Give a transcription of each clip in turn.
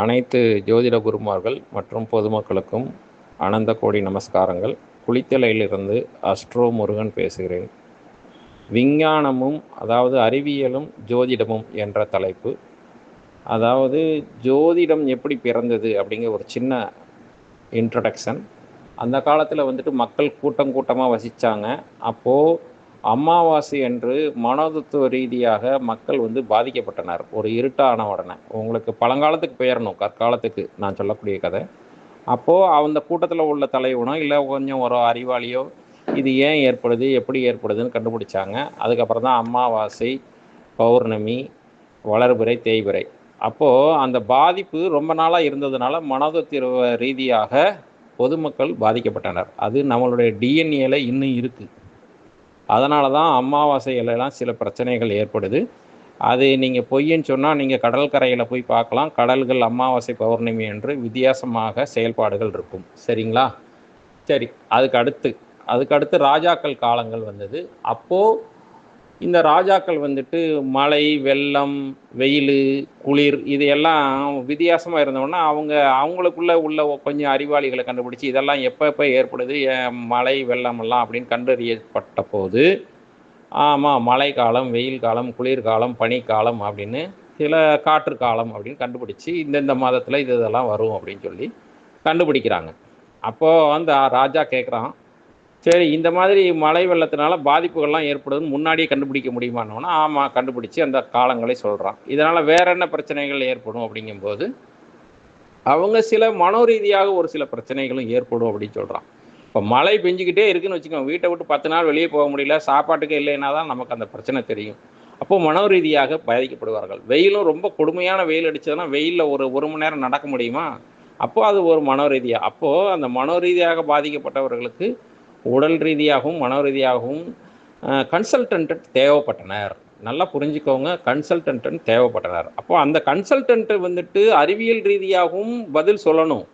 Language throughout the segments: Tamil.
அனைத்து ஜோதிட குருமார்கள் மற்றும் பொதுமக்களுக்கும் அனந்த கோடி நமஸ்காரங்கள். குளித்தலையிலிருந்து அஸ்ட்ரோ முருகன் பேசுகிறேன். விஞ்ஞானமும் அதாவது அறிவியலும் ஜோதிடமும் என்ற தலைப்பு. அதாவது ஜோதிடம் எப்படி பிறந்தது அப்படிங்கிற ஒரு சின்ன இன்ட்ரடக்ஷன் அந்த காலத்தில் வந்துட்டு மக்கள் கூட்டம் கூட்டமாக வசித்தாங்க அப்போது அமாவாசை அன்று மனோதத்துவ ரீதியாக மக்கள் வந்து பாதிக்கப்பட்டனர். ஒரு இருட்டான உடனே. உங்களுக்கு பழங்காலத்துக்கு பெயரணும் கற்காலத்துக்கு நான் சொல்லக்கூடிய கதை. அப்போது அந்த கூட்டத்தில் உள்ள தலைவனோ இல்லை கொஞ்சம் ஒரு அறிவாளியோ இது ஏன் ஏற்படுது? எப்படி ஏற்படுதுன்னு கண்டுபிடிச்சாங்க. அதுக்கப்புறம் தான் அமாவாசை பௌர்ணமி வளர்பிறை தேய்பிறை. அப்போது அந்த பாதிப்பு ரொம்ப நாளாக இருந்ததுனால மனோதத்துவ ரீதியாக பொதுமக்கள் பாதிக்கப்பட்டனர். அது நம்மளுடைய டிஎன்ஏல இன்னும் இருக்குது அதனால தான் அமாவாசையிலலாம் சில பிரச்சனைகள் ஏற்படுது. அது நீங்கள் பொய்ன்னு சொன்னால் நீங்கள் கடல் கரையில் போய் பார்க்கலாம். கடல்கள் அமாவாசை பௌர்ணமி என்று வித்தியாசமாக செயல்பாடுகள் இருக்கும். சரிங்களா? சரி அதுக்கு அடுத்து அதுக்கு அடுத்து ராஜாக்கள் காலங்கள் வந்தது. அப்போது இந்த ராஜாக்கள் வந்துட்டு மழை வெள்ளம் வெயில் குளிர் இது எல்லாம் வித்தியாசமாக இருந்தோன்னா அவங்க அவங்களுக்குள்ள உள்ள கொஞ்சம் அறிவாளிகளை கண்டுபிடிச்சி இதெல்லாம் எப்போ எப்போ ஏற்படுது? மழை வெள்ளம் எல்லாம் அப்படின்னு கண்டறியப்பட்ட போது ஆமாம் மழை காலம் வெயில் காலம் குளிர்காலம் பனிக்காலம் அப்படின்னு சில காற்று காலம் அப்படின்னு கண்டுபிடிச்சி இந்தந்த மாதத்தில் இது இதெல்லாம் வரும் அப்படின்னு சொல்லி கண்டுபிடிக்கிறாங்க. அப்போது அந்த ராஜா கேட்குறான் சரி இந்த மாதிரி மழை வெள்ளத்தினால பாதிப்புகள்லாம் ஏற்படுதுன்னு முன்னாடியே கண்டுபிடிக்க முடியுமானோன்னா ஆமாம் கண்டுபிடிச்சி அந்த காலங்களை சொல்கிறான் இதனால் வேற என்ன பிரச்சனைகள் ஏற்படும் அப்படிங்கும்போது அவங்க சில மனோரீதியாக ஒரு சில பிரச்சனைகளும் ஏற்படும் அப்படின்னு சொல்கிறான் இப்போ மழை பெஞ்சிக்கிட்டே இருக்குன்னு வச்சுக்கோங்க வீட்டை விட்டு பத்து நாள் வெளியே போக முடியல சாப்பாட்டுக்கு இல்லைன்னா தான் நமக்கு அந்த பிரச்சனை தெரியும். அப்போது மனோரீதியாக பாதிக்கப்படுவார்கள். வெயிலும் ரொம்ப கொடுமையான வெயில் அடித்ததுன்னா வெயிலில் ஒரு ஒரு மணி நேரம் நடக்க முடியுமா? அப்போது அது ஒரு மனோரீதியாக அப்போது அந்த மனோரீதியாக பாதிக்கப்பட்டவர்களுக்கு உடல் ரீதியாகவும் மன ரீதியாகவும் கன்சல்டன்ட் தேவைப்பட்டனர். நல்லா புரிஞ்சுக்கோங்க கன்சல்டன்ட் தேவைப்பட்டனர். அப்போ அந்த கன்சல்டன்ட் வந்துட்டு அறிவியல் ரீதியாகவும் பதில் சொல்லணும்.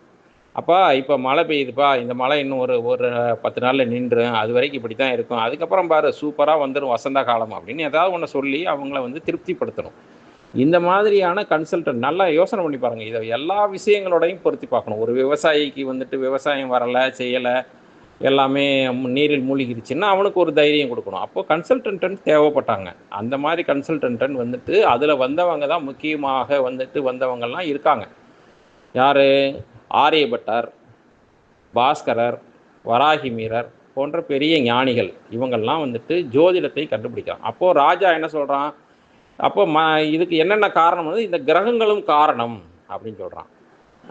அப்பா இப்போ மழை பெய்யுதுப்பா இந்த மழை இன்னும் ஒரு ஒரு பத்து நாளில் நின்றும் அது வரைக்கும் இப்படி தான் இருக்கும். அதுக்கப்புறம் பாரு சூப்பராக வந்துடும் வசந்த காலம் அப்படின்னு ஏதாவது ஒன்று சொல்லி அவங்கள வந்து திருப்திப்படுத்தணும். இந்த மாதிரியான கன்சல்டன்ட் நல்லா யோசனை பண்ணி பாருங்கள் இதை எல்லா விஷயங்களோடையும் பொருத்தி பார்க்கணும். ஒரு விவசாயிக்கு வந்துட்டு விவசாயம் வரலை செய்யலை எல்லாமே நீரில் மூழ்கிருச்சுன்னா அவனுக்கு ஒரு தைரியம் கொடுக்கணும். அப்போ கன்சல்டன்ட் தேவைப்பட்டாங்க. அந்த மாதிரி கன்சல்டன்ட் வந்துட்டு அதில் வந்தவங்க தான் முக்கியமாக வந்துட்டு வந்தவங்கள்லாம் இருக்காங்க. யார்? ஆரியபட்டர் பாஸ்கரர் வராகி மீரர் போன்ற பெரிய ஞானிகள். இவங்கள்லாம் வந்துட்டு ஜோதிடத்தை கண்டுபிடிக்கிறான் அப்போது ராஜா என்ன சொல்கிறான் அப்போ ம இதுக்கு என்னென்ன காரணம் வந்து இந்த கிரகங்களும் காரணம் அப்படின்னு சொல்கிறான்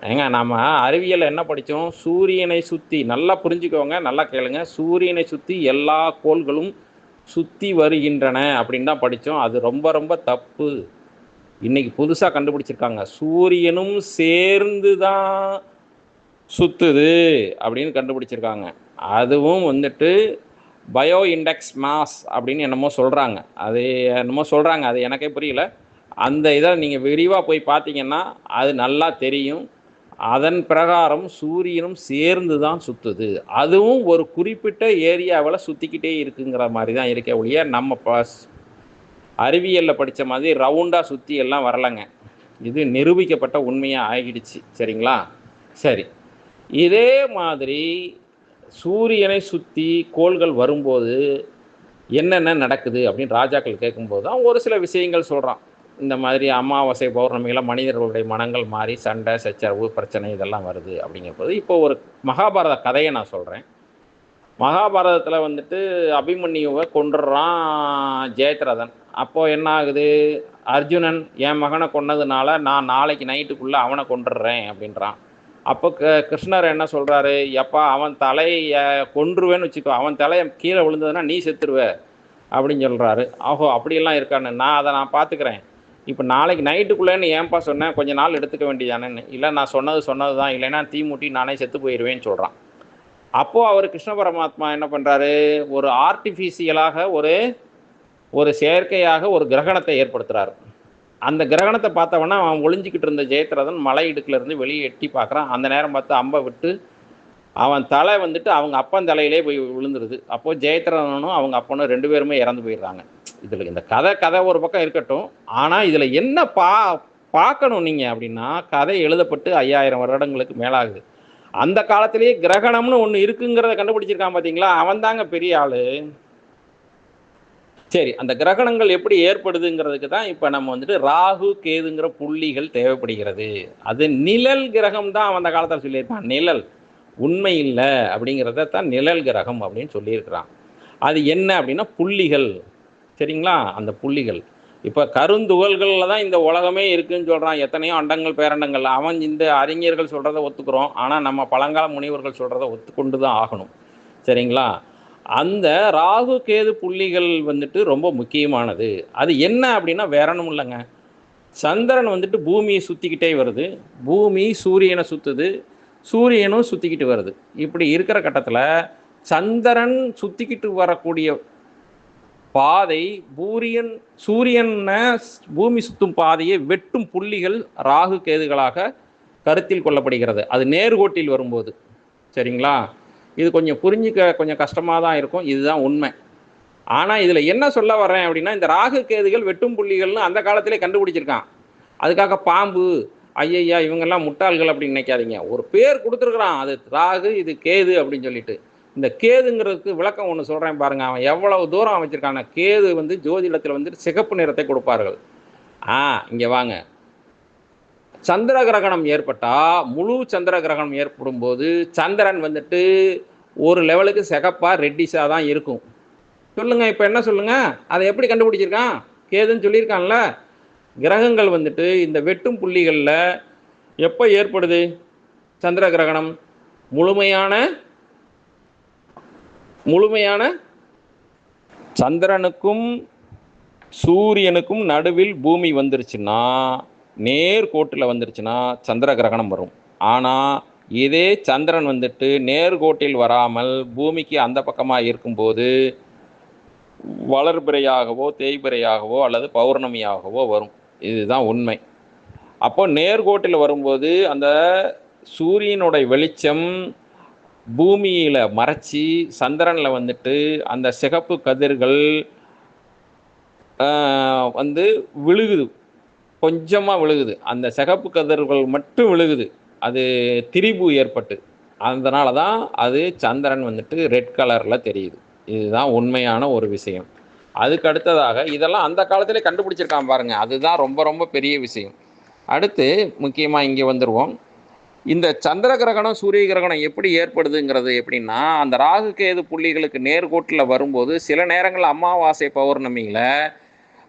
ஏங்க நம்ம அறிவியல் என்ன படித்தோம் சூரியனை சுற்றி நல்லா புரிஞ்சுக்கோங்க நல்லா கேளுங்க. சூரியனை சுற்றி எல்லா கோள்களும் சுற்றி வருகின்றன அப்படின்னு தான் படித்தோம் அது ரொம்ப ரொம்ப தப்பு. இன்னைக்கு புதுசாக கண்டுபிடிச்சிருக்காங்க. சூரியனும் சேர்ந்து தான் சுற்றுது அப்படின்னு கண்டுபிடிச்சிருக்காங்க. அதுவும் வந்துட்டு பயோ இண்டெக்ஸ் மாஸ் அப்படின்னு என்னமோ சொல்கிறாங்க அது என்னமோ சொல்கிறாங்க அது எனக்கே புரியல. அந்த இதை நீங்கள் விரிவாக போய் பார்த்தீங்கன்னா அது நல்லா தெரியும். அதன் பிரகாரம் சூரியனும் சேர்ந்து தான் சுற்றுது அதுவும் ஒரு குறிப்பிட்ட ஏரியாவில் சுற்றிக்கிட்டே இருக்குங்கிற மாதிரி தான் இருக்கே ஒழிய நம்ம ப அறிவியலில் படித்த மாதிரி ரவுண்டாக சுற்றி எல்லாம் வரலைங்க. இது நிரூபிக்கப்பட்ட உண்மையாக ஆகிடுச்சு. சரிங்களா? சரி. இதே மாதிரி சூரியனை சுற்றி கோள்கள் வரும்போது என்னென்ன நடக்குது அப்படின்னு ராஜாக்கள் கேட்கும்போது தான் ஒரு சில விஷயங்கள் சொல்கிறான் இந்த மாதிரி அமாவாசை பௌர்ணமிகளை மனிதர்களுடைய மனங்கள் மாறி சண்டை சச்சரவு பிரச்சனை இதெல்லாம் வருது அப்படிங்கும்போது இப்போ ஒரு மகாபாரத கதையை நான் சொல்கிறேன் மகாபாரதத்தில் வந்துட்டு அபிமன்யுவை கொண்டுடுறான் ஜெயத்ரதன். அப்போது என்ன ஆகுது அர்ஜுனன் என் மகனை கொன்னதுனால நான் நாளைக்கு நைட்டுக்குள்ளே அவனை கொண்டுடுறேன் அப்படின்றான். அப்போ க கிருஷ்ணர் என்ன சொல்கிறாரு எப்பா அவன் தலையை கொன்றுவேன்னு வச்சுக்கோ அவன் தலையை கீழே விழுந்ததுன்னா நீ செத்துருவே அப்படின்னு சொல்கிறாரு ஆஹோ அப்படியெல்லாம் இருக்கான்னு நான் அதை நான் பார்த்துக்கிறேன். இப்போ நாளைக்கு நைட்டுக்குள்ளேன்னு ஏன்பா சொன்னேன் கொஞ்சம் நாள் எடுத்துக்க வேண்டியதானேன்னு. இல்லை நான் சொன்னது சொன்னது தான் இல்லைன்னா தீ மூட்டி நானே செத்து போயிடுவேன்னு சொல்கிறான் அப்போது அவர் கிருஷ்ண பரமாத்மா என்ன பண்ணுறாரு ஒரு ஆர்டிஃபிஷியலாக ஒரு ஒரு செயற்கையாக ஒரு கிரகணத்தை ஏற்படுத்துகிறார் அந்த கிரகணத்தை பார்த்தவொன்னா அவன் ஒளிஞ்சிக்கிட்டு இருந்த ஜெயத்ரதன் மலை இடுக்கிலேருந்து வெளியே எட்டி பார்க்குறான். அந்த நேரம் பார்த்து அம்பை விட்டு அவன் தலை வந்துட்டு அவங்க அப்பன் தலையிலே போய் விழுந்துருது. அப்போது ஜெயத்ரனும் அவங்க அப்பனும் ரெண்டு பேருமே இறந்து போயிடுறாங்க. இதில் இந்த கதை கதை ஒரு பக்கம் இருக்கட்டும். ஆனால் இதில் என்ன பா பார்க்கணும் நீங்கள் அப்படின்னா கதை எழுதப்பட்டு ஐயாயிரம் வருடங்களுக்கு மேலாகுது. அந்த காலத்திலேயே கிரகணம்னு ஒன்று இருக்குங்கிறத கண்டுபிடிச்சிருக்கான் பார்த்தீங்களா அவன் தாங்க பெரிய ஆள். சரி அந்த கிரகணங்கள் எப்படி ஏற்படுதுங்கிறதுக்கு தான் இப்போ நம்ம வந்துட்டு ராகு கேதுங்கிற புள்ளிகள் தேவைப்படுகிறது. அது நிழல் கிரகம் தான் அவன் அந்த காலத்தில் சொல்லியிருப்பான் நிழல். உண்மை இல்லை அப்படிங்கிறத தான் நிழல் கிரகம் அப்படின்னு சொல்லியிருக்கிறான். அது என்ன அப்படின்னா புள்ளிகள். சரிங்களா? அந்த புள்ளிகள். இப்போ கருந்துகள்களில் தான் இந்த உலகமே இருக்குன்னு சொல்கிறான் எத்தனையோ அண்டங்கள் பேரண்டங்கள். அவன் இந்த அறிஞர்கள் சொல்கிறத ஒத்துக்கிறோம். ஆனால் நம்ம பழங்கால முனிவர்கள் சொல்கிறத ஒத்துக்கொண்டு தான் ஆகணும். சரிங்களா? அந்த ராகு கேது புள்ளிகள் வந்துட்டு ரொம்ப முக்கியமானது. அது என்ன அப்படின்னா வேற ஒன்றும் இல்லைங்க. சந்திரன் வந்துட்டு பூமியை சுற்றிக்கிட்டே வருது. பூமி சூரியனை சுற்றுது சூரியனும் சுற்றிக்கிட்டு வருது. இப்படி இருக்கிற கட்டத்தில் சந்திரன் சுற்றிக்கிட்டு வரக்கூடிய பாதை பூரியன் சூரியனை பூமி சுற்றும் பாதையை வெட்டும் புள்ளிகள் ராகு கேதுகளாக கருத்தில் கொள்ளப்படுகிறது. அது நேர்கோட்டில் வரும்போது. சரிங்களா? இது கொஞ்சம் புரிஞ்சிக்க கொஞ்சம் கஷ்டமாக தான் இருக்கும். இதுதான் உண்மை. ஆனால் இதில் என்ன சொல்ல வர்றேன் அப்படின்னா இந்த ராகு கேதுகள் வெட்டும் புள்ளிகள்னு அந்த காலத்திலே கண்டுபிடிச்சிருக்கான். அதுக்காக பாம்பு ஐயய்யா இவங்கெல்லாம் முட்டாள்கள் அப்படின்னு நினைக்காதீங்க. ஒரு பேர் கொடுத்துருக்குறான் அது ராகு இது கேது அப்படின்னு சொல்லிட்டு. இந்த கேதுங்கிறதுக்கு விளக்கம் ஒன்று சொல்கிறேன் பாருங்க. அவன் எவ்வளவு தூரம் அமைச்சிருக்கான கேது வந்து ஜோதிடத்தில் வந்து சிகப்பு நிறத்தை கொடுப்பார்கள். ஆ இங்கே வாங்க. சந்திர கிரகணம் ஏற்பட்டால் முழு சந்திர கிரகணம் ஏற்படும் போது சந்திரன் வந்துட்டு ஒரு லெவலுக்கு சிகப்பாக ரெட்டிஸாக தான் இருக்கும். சொல்லுங்கள் இப்போ என்ன சொல்லுங்கள் அதை எப்படி கண்டுபிடிச்சிருக்கான்? கேதுன்னு சொல்லியிருக்கான்ல. கிரகங்கள் வந்துட்டு இந்த வெட்டும் புள்ளிகளில் எப்போ ஏற்படுது? சந்திர கிரகணம் முழுமையான முழுமையான சந்திரனுக்கும் சூரியனுக்கும் நடுவில் பூமி வந்துருச்சுன்னா நேர்கோட்டில் வந்துருச்சுன்னா சந்திர கிரகணம் வரும். ஆனால் இதே சந்திரன் வந்துட்டு நேர்கோட்டில் வராமல் பூமிக்கு அந்த பக்கமாக இருக்கும்போது வளர்பிறையாகவோ தேய்பிறையாகவோ அல்லது பௌர்ணமியாகவோ வரும். இதுதான் உண்மை. அப்போ நேர்கோட்டில் வரும்போது அந்த சூரியனுடைய வெளிச்சம் பூமியில் மறைச்சி சந்திரனில் வந்துட்டு அந்த சிகப்பு கதிர்கள் வந்து விழுகுது. கொஞ்சமாக விழுகுது. அந்த சிகப்பு கதிர்கள் மட்டும் விழுகுது. அது திரிபு ஏற்பட்டு. அதனால தான் அது சந்திரன் வந்துட்டு ரெட் கலரில் தெரியுது. இதுதான் உண்மையான ஒரு விஷயம். அதுக்கு அடுத்ததாக இதெல்லாம் அந்த காலத்திலே கண்டுபிடிச்சிருக்கான் பாருங்க. அதுதான் ரொம்ப ரொம்ப பெரிய விஷயம். அடுத்து முக்கியமாக இங்கே வந்துடுவோம் இந்த சந்திர கிரகணம் சூரிய கிரகணம் எப்படி ஏற்படுதுங்கிறது எப்படின்னா அந்த ராகு கேது புள்ளிகளுக்கு நேர்கோட்டில் வரும்போது சில நேரங்கள் அமாவாசை பௌர்ணமியில்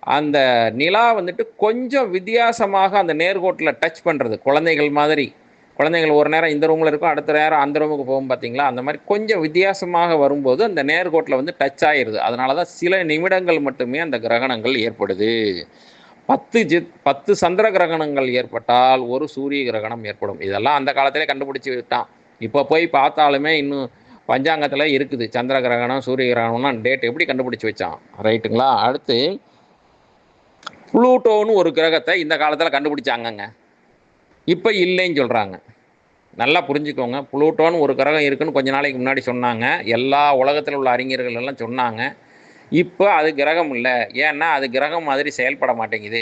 அந்த நிலா வந்துட்டு கொஞ்சம் வித்தியாசமாக அந்த நேர்கோட்டில் டச் பண்ணுறது குழந்தைகள் மாதிரி. குழந்தைகள் ஒரு நேரம் இந்த ரூமில் இருக்கும் அடுத்த நேரம் அந்த ரூமுக்கு போகும் பார்த்தீங்களா அந்த மாதிரி கொஞ்சம் வித்தியாசமாக வரும்போது அந்த நேர்கோட்டில் வந்து டச் ஆயிடுது அதனால தான் சில நிமிடங்கள் மட்டுமே அந்த கிரகணங்கள் ஏற்படுது. பத்து ஜித் பத்து சந்திர கிரகணங்கள் ஏற்பட்டால் ஒரு சூரிய கிரகணம் ஏற்படும். இதெல்லாம் அந்த காலத்திலே கண்டுபிடிச்சி விட்டான். இப்போ போய் பார்த்தாலுமே இன்னும் பஞ்சாங்கத்தில் இருக்குது. சந்திர கிரகணம் சூரிய கிரகணம்னா டேட் எப்படி கண்டுபிடிச்சி வச்சான்? ரைட்டுங்களா அடுத்து புளூட்டோன்னு ஒரு கிரகத்தை இந்த காலத்தில் கண்டுபிடிச்சாங்கங்க. இப்போ இல்லைன்னு சொல்கிறாங்க நல்லா புரிஞ்சுக்கோங்க. புளூட்டோன்னு ஒரு கிரகம் இருக்குன்னு கொஞ்ச நாளைக்கு முன்னாடி சொன்னாங்க. எல்லா உலகத்தில் உள்ள அறிஞர்கள் எல்லாம் சொன்னாங்க. இப்போ அது கிரகம் இல்லை. ஏன்னா அது கிரகம் மாதிரி செயல்பட மாட்டேங்குது.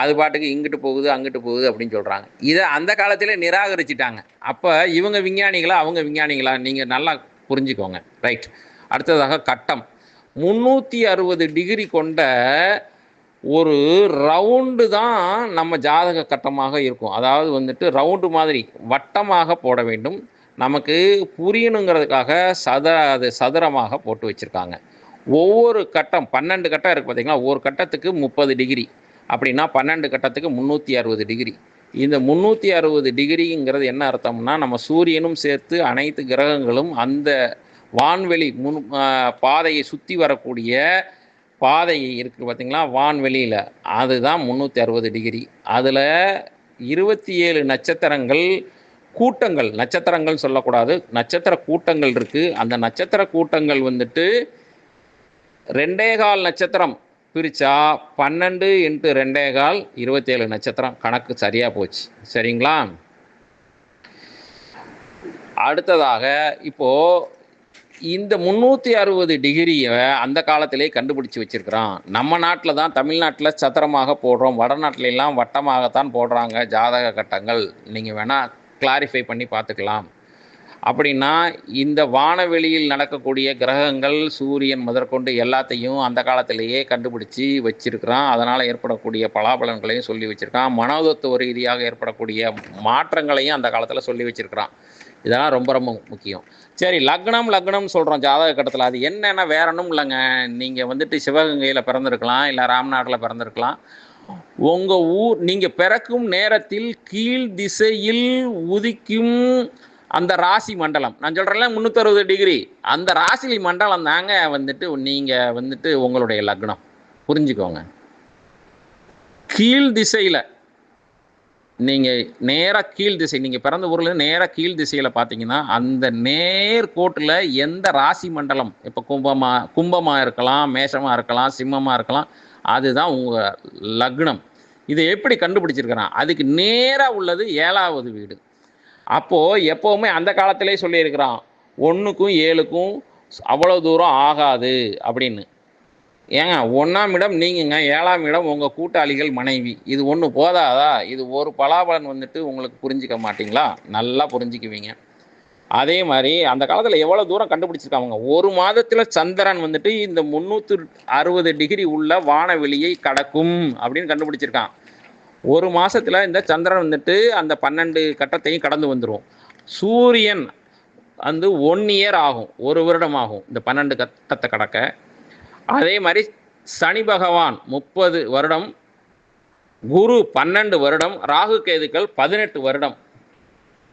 அது பாட்டுக்கு இங்கிட்டு போகுது அங்கிட்டு போகுது அப்படின்னு சொல்கிறாங்க இதை அந்த காலத்திலே நிராகரிச்சிட்டாங்க. அப்போ இவங்க விஞ்ஞானிகளா அவங்க விஞ்ஞானிகளா? நீங்கள் நல்லா புரிஞ்சுக்கோங்க. ரைட். அடுத்ததாக கட்டம். முந்நூற்றி அறுபது டிகிரி கொண்ட ஒரு ரவுண்டு தான் நம்ம ஜாதக கட்டமாக இருக்கும். அதாவது வந்துட்டு ரவுண்டு மாதிரி வட்டமாக போட வேண்டும். நமக்கு புரியணுங்கிறதுக்காக சத அது சதுரமாக போட்டு வச்சுருக்காங்க. ஒவ்வொரு கட்டம் பன்னெண்டு கட்டம் இருக்குது பார்த்திங்களா ஒரு கட்டத்துக்கு முப்பது டிகிரி. அப்படின்னா பன்னெண்டு கட்டத்துக்கு முந்நூற்றி அறுபது டிகிரி. இந்த முந்நூற்றி அறுபது டிகிரிங்கிறது என்ன அர்த்தம்னா நம்ம சூரியனும் சேர்த்து அனைத்து கிரகங்களும் அந்த வான்வெளி முன் பாதையை சுற்றி வரக்கூடிய பாதை இருக்குது பார்த்தீங்களா வான்வெளியில். அதுதான் முந்நூற்றி அறுபது டிகிரி. அதில் இருபத்தி ஏழு நட்சத்திரங்கள் கூட்டங்கள். நட்சத்திரங்கள் சொல்லக்கூடாது. நட்சத்திர கூட்டங்கள் இருக்குது அந்த நட்சத்திர கூட்டங்கள் வந்துட்டு ரெண்டே கால் நட்சத்திரம் பிரித்தா பன்னெண்டு இன்ட்டு ரெண்டே கால் இருபத்தேழு நட்சத்திரம். கணக்கு சரியாக போச்சு. சரிங்களா? அடுத்ததாக இப்போது இந்த முந்நூற்றி அறுபது டிகிரியை அந்த காலத்திலே கண்டுபிடிச்சி வச்சிருக்கிறான். நம்ம நாட்டில் தான் தமிழ்நாட்டில் சத்திரமாக போடுறோம். வடநாட்டுல எல்லாம் வட்டமாகத்தான் போடுறாங்க ஜாதக கட்டங்கள். நீங்கள் வேணால் கிளாரிஃபை பண்ணி பார்த்துக்கலாம். அப்படின்னா இந்த வானவெளியில் நடக்கக்கூடிய கிரகங்கள் சூரியன் முதற்கொண்டு எல்லாத்தையும் அந்த காலத்திலேயே கண்டுபிடிச்சி வச்சிருக்கிறான். அதனால் ஏற்படக்கூடிய பலாபலன்களையும் சொல்லி வச்சிருக்கான். மனோதத்துவ ரீதியாக ஏற்படக்கூடிய மாற்றங்களையும் அந்த காலத்தில் சொல்லி வச்சிருக்கிறான். இதெல்லாம் ரொம்ப ரொம்ப முக்கியம். சரி லக்னம் லக்னம் சொல்கிறோம் ஜாதக கட்டத்தில். அது என்னென்ன வேற ஒன்றும் இல்லைங்க. நீங்கள் வந்துட்டு சிவகங்கையில் பிறந்திருக்கலாம் இல்லை ராம்நாட்டில் பிறந்திருக்கலாம். உங்கள் ஊர் நீங்கள் பிறக்கும் நேரத்தில் கீழ் திசையில் உதிக்கும் அந்த ராசி மண்டலம். நான் சொல்கிறேன்ல முந்நூற்றறுபது டிகிரி. அந்த ராசி மண்டலம் தாங்க வந்துட்டு நீங்கள் வந்துட்டு உங்களுடைய லக்னம். புரிஞ்சுக்கோங்க. கீழ் திசையில். நீங்கள் நேராக கீழ் திசை நீங்கள் பிறந்த ஊரில் நேராக கீழ் திசையில் பார்த்தீங்கன்னா அந்த நேர்கோட்டில் எந்த ராசி மண்டலம்? இப்போ கும்பமாக கும்பமாக இருக்கலாம் மேஷமாக இருக்கலாம் சிம்மமாக இருக்கலாம் அதுதான் உங்கள் லக்னம். இதை எப்படி கண்டுபிடிச்சிருக்கிறான் அதுக்கு நேராக உள்ளது ஏழாவது வீடு. அப்போது எப்போவுமே அந்த காலத்திலே சொல்லியிருக்கிறான் ஒன்றுக்கும் ஏழுக்கும் அவ்வளோ தூரம் ஆகாது அப்படின்னு. ஏங்க ஒன்றாம் இடம் நீங்கங்க ஏழாம் இடம் உங்கள் கூட்டாளிகள் மனைவி. இது ஒன்று போதாதா? இது ஒரு பலாபலன் வந்துட்டு உங்களுக்கு புரிஞ்சிக்க மாட்டிங்களா? நல்லா புரிஞ்சுக்குவீங்க. அதே மாதிரி அந்த காலத்தில் எவ்வளோ தூரம் கண்டுபிடிச்சிருக்காங்க ஒரு மாதத்தில் சந்திரன் வந்துட்டு இந்த முந்நூற்று அறுபது டிகிரி உள்ள வானவெளியை கடக்கும் அப்படின்னு கண்டுபிடிச்சிருக்கான். ஒரு மாதத்தில் இந்த சந்திரன் வந்துட்டு அந்த பன்னெண்டு கட்டத்தையும் கடந்து வந்துடும் சூரியன் வந்து ஒன் இயர் ஆகும் ஒரு வருடம் ஆகும் இந்த பன்னெண்டு கட்டத்தை கடக்க. அதே மாதிரி சனி பகவான் முப்பது வருடம் குரு பன்னெண்டு வருடம் ராகு கேதுக்கள் பதினெட்டு வருடம்.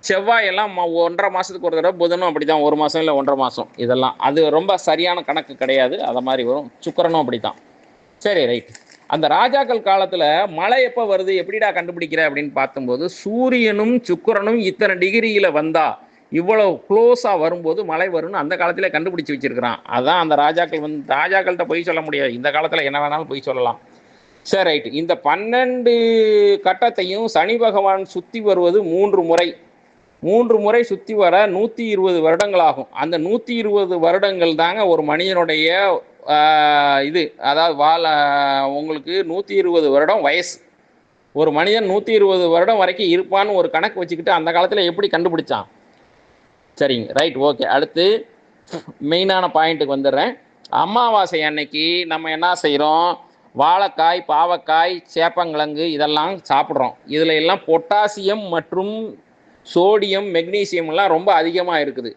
செவ்வாய் எல்லாம் ஒன்றரை மாதத்துக்கு ஒரு தடவை புதனும் அப்படி தான் ஒரு மாதம் இல்லை ஒன்றரை மாதம் இதெல்லாம் அது ரொம்ப சரியான கணக்கு கிடையாது. அதை மாதிரி வரும். சுக்கிரனும் அப்படி தான் சரி ரைட். அந்த ராஜாக்கள் காலத்தில் மழை எப்போ வருது எப்படிடா கண்டுபிடிக்கிற அப்படின்னு பார்த்தும்போது சூரியனும் சுக்கரனும் இத்தனை டிகிரியில் வந்தால் இவ்வளோ க்ளோஸாக வரும்போது மழை வரும்னு அந்த காலத்திலே கண்டுபிடிச்சி வச்சிருக்கிறான். அதான் அந்த ராஜாக்கள் வந்து ராஜாக்கள்கிட்ட பொய் சொல்ல முடியாது. இந்த காலத்தில் என்ன வேணாலும் பொய் சொல்லலாம். சரி ரைட் இந்த பன்னெண்டு கட்டத்தையும் சனி பகவான் சுற்றி வருவது மூன்று முறை. மூன்று முறை சுற்றி வர நூற்றி இருபது வருடங்கள் ஆகும் அந்த நூற்றி இருபது வருடங்கள் தாங்க ஒரு மனிதனுடைய இது. அதாவது வாழ உங்களுக்கு நூற்றி இருபது வருடம் வயசு. ஒரு மனிதன் நூற்றி இருபது வருடம் வரைக்கும் இருப்பான்னு ஒரு கணக்கு வச்சுக்கிட்டு அந்த காலத்தில் எப்படி கண்டுபிடிச்சான்? சரிங்க. ரைட் ஓகே அடுத்து மெயினான பாயிண்ட்டுக்கு வந்துடுறேன். அமாவாசை அன்னைக்கு நம்ம என்ன செய்கிறோம் வாழைக்காய் பாவக்காய் சேப்பங்கிழங்கு இதெல்லாம் சாப்பிட்றோம். இதில் எல்லாம் பொட்டாசியம் மற்றும் சோடியம் மெக்னீசியம்லாம் ரொம்ப அதிகமாக இருக்குது.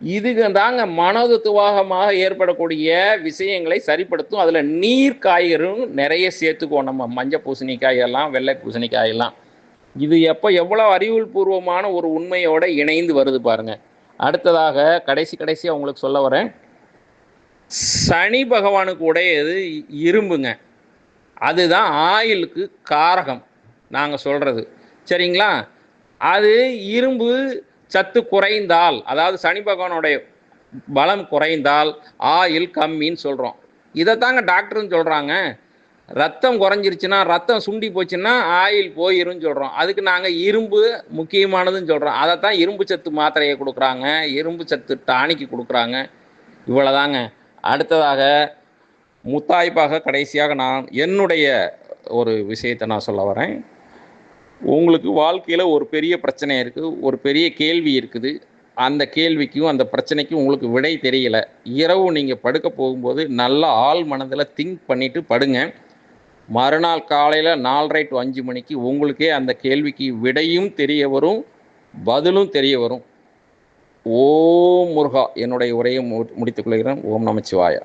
இதுக்கு தாங்க மனோதத்துவாகமாக ஏற்படக்கூடிய விஷயங்களை சரிப்படுத்தும். அதில் நீர் காய்கறியும் நிறைய சேர்த்துக்குவோம் நம்ம. மஞ்சள் பூசணிக்காய் எல்லாம் வெள்ளை பூசணிக்காய் எல்லாம். இது எப்போ எவ்வளோ அறிவியல் பூர்வமான ஒரு உண்மையோட இணைந்து வருது பாருங்கள் அடுத்ததாக கடைசி கடைசியாக உங்களுக்கு சொல்ல வரேன். சனி பகவானுக்கு உடையது இரும்புங்க. அதுதான் ஆயிலுக்கு காரகம். நாங்கள் சொல்கிறது சரிங்களா? அது இரும்பு சத்து குறைந்தால் அதாவது சனி பகவானுடைய பலம் குறைந்தால் ஆயில் கம்மின்னு சொல்கிறோம் இதை தாங்க டாக்டர்னு சொல்கிறாங்க ரத்தம் குறைஞ்சிருச்சுன்னா ரத்தம் சுண்டி போச்சுன்னா ஆயில் போயிரும் சொல்கிறோம் அதுக்கு நாங்கள் இரும்பு முக்கியமானதுன்னு சொல்கிறோம் அதை தான் இரும்பு சத்து மாத்திரையை கொடுக்குறாங்க. இரும்பு சத்து டானிக்கு கொடுக்குறாங்க. இவ்வளோதாங்க அடுத்ததாக முத்தாய்ப்பாக கடைசியாக நான் என்னுடைய ஒரு விஷயத்தை நான் சொல்ல வரேன். உங்களுக்கு வாழ்க்கையில் ஒரு பெரிய பிரச்சனை இருக்குது ஒரு பெரிய கேள்வி இருக்குது. அந்த கேள்விக்கும் அந்த பிரச்சனைக்கும் உங்களுக்கு விடை தெரியல. இரவு நீங்கள் படுக்க போகும்போது நல்லா ஆள் மனதில் திங்க் பண்ணிவிட்டு படுங்க. மறுநாள் காலையில் நாலரை டு அஞ்சு மணிக்கு உங்களுக்கே அந்த கேள்விக்கு விடையும் தெரிய வரும் பதிலும் தெரிய வரும். ஓம் முருகா என்னுடைய உரையை மு முடித்துக் கொள்கிறேன். ஓம் நமச்சிவாயா.